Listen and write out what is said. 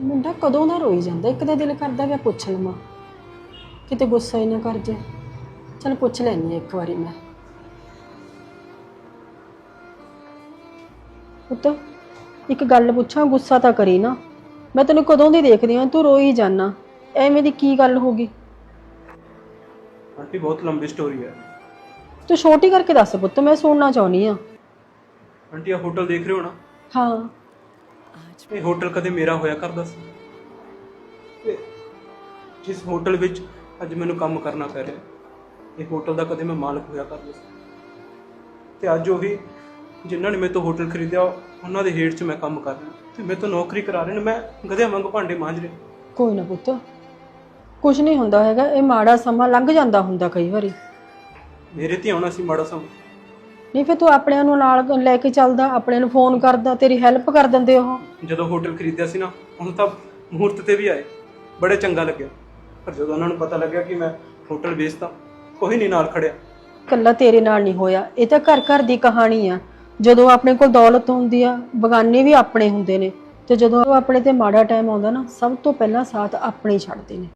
ਮੁੰਡਾ ਕਦੋਂ ਦਾ ਰੋਈ ਜਾਂਦਾ ਇੱਕ ਤਾਂ ਦਿਲ ਕਰਦਾ ਵੀ ਪੁੱਛ ਲਵਾਂ। ਕਿਤੇ ਗੁੱਸਾ ਹੀ ਨਾ ਕਰ ਜੇ। ਚਲ ਪੁੱਛ ਲੈਣੀ ਇੱਕ ਵਾਰੀ ਮੈਂ। ਪੁੱਤ ਇੱਕ ਗੱਲ ਪੁੱਛਾਂ ਗੁੱਸਾ ਤਾਂ ਕਰੀ ਨਾ। ਮੈਂ ਤੈਨੂੰ ਕਦੋਂ ਦੀ ਦੇਖਦੀ ਆ ਤੂੰ ਰੋਈ ਜਾਨਾ। ਐਵੇਂ ਦੀ ਕੀ ਗੱਲ ਹੋ ਗਈ? ਆਂਟੀ ਬਹੁਤ ਲੰਬੀ ਸਟੋਰੀ ਹੈ। ਤੂੰ ਛੋਟੀ ਕਰਕੇ ਦੱਸ ਪੁੱਤ ਮੈਂ ਸੁਣਨਾ ਚਾਹੁੰਦੀ ਆ ਆਂਟੀ ਆ ਹੋਟਲ ਦੇਖ ਰਹੇ ਹੋ ਨਾ? ਹਾਂ। ਇਹ ਹੋਟਲ ਕਦੇ ਮੇਰਾ ਹੋਇਆ ਕਰਦਾ ਸੀ। ਤੇ ਜਿਸ ਹੋਟਲ ਵਿੱਚ ਅੱਜ ਮੈਨੂੰ ਕੰਮ ਕਰਨਾ ਪੈ ਰਿਹਾ ਇਹ ਹੋਟਲ ਦਾ ਕਦੇ ਮੈਂ ਮਾਲਕ ਹੋਇਆ ਕਰਦਾ ਸੀ। ਤੇ ਅੱਜ ਉਹੀ ਜਿਨ੍ਹਾਂ ਨੇ ਮੇਰੇ ਤੋਂ ਹੋਟਲ ਖਰੀਦਿਆ ਉਹਨਾਂ ਦੇ ਹੇਠ 'ਚ ਮੈਂ ਕੰਮ ਕਰ ਰਿਹਾ। ਤੇ ਮੇਰੇ ਤੋਂ ਨੌਕਰੀ ਕਰਾ ਰਹੇ ਨੇ ਮੈਂ ਗਧਿਆਂ ਵਾਂਗ ਭਾਂਡੇ ਮਾਂਜ ਰਿਹਾ। ਕੋਈ ਨਾ ਪੁੱਤ ਕੁਝ ਨਹੀਂ ਹੁੰਦਾ ਹੈਗਾ ਇਹ ਮਾੜਾ ਸਮਾਂ ਲੰਘ ਜਾਂਦਾ ਹੁੰਦਾ ਕਈ ਵਾਰੀ। ਮੇਰੇ ਤੇ ਆਉਣਾ ਸੀ ਮਾੜਾ ਸਮਾਂ। ਨਹੀਂ ਫਿਰ ਤੂੰ ਆਪਣਿਆਂ ਨੂੰ ਨਾਲ ਲੈ ਕੇ ਚੱਲਦਾ ਆਪਣਿਆਂ ਨੂੰ ਫੋਨ ਕਰਦਾ ਤੇਰੀ ਹੈਲਪ ਕਰ ਦਿੰਦੇ ਉਹ। ਜਦੋਂ ਹੋਟਲ ਖਰੀਦਿਆ ਸੀ ਨਾ ਹੁਣ ਤਾਂ ਮਹੂਰਤ ਤੇ ਵੀ ਆਏ। ਬੜੇ ਚੰਗਾ ਲੱਗਿਆ। ਪਰ ਜਦੋਂ ਉਹਨਾਂ ਨੂੰ ਪਤਾ ਲੱਗਿਆ ਕਿ ਮੈਂ ਹੋਟਲ ਵੇਚਦਾ ਕੋਈ ਨਹੀਂ ਨਾਲ ਖੜਿਆ। ਕੱਲਾ ਤੇਰੇ ਨਾਲ ਨਹੀਂ ਹੋਇਆ। ਇਹ ਤਾਂ ਘਰ ਘਰ ਦੀ ਕਹਾਣੀ ਆ। ਜਦੋਂ ਆਪਣੇ ਕੋਲ ਦੌਲਤ ਹੁੰਦੀ ਆ ਬਗਾਨੇ ਵੀ ਆਪਣੇ ਹੁੰਦੇ ਨੇ। ਤੇ ਜਦੋਂ ਆਪਣੇ ਤੇ ਮਾੜਾ ਟਾਈਮ ਆਉਂਦਾ ਨਾ ਸਭ ਤੋਂ ਪਹਿਲਾਂ ਸਾਥ ਆਪਣੇ ਹੀ ਛੱਡਦੇ ਨੇ।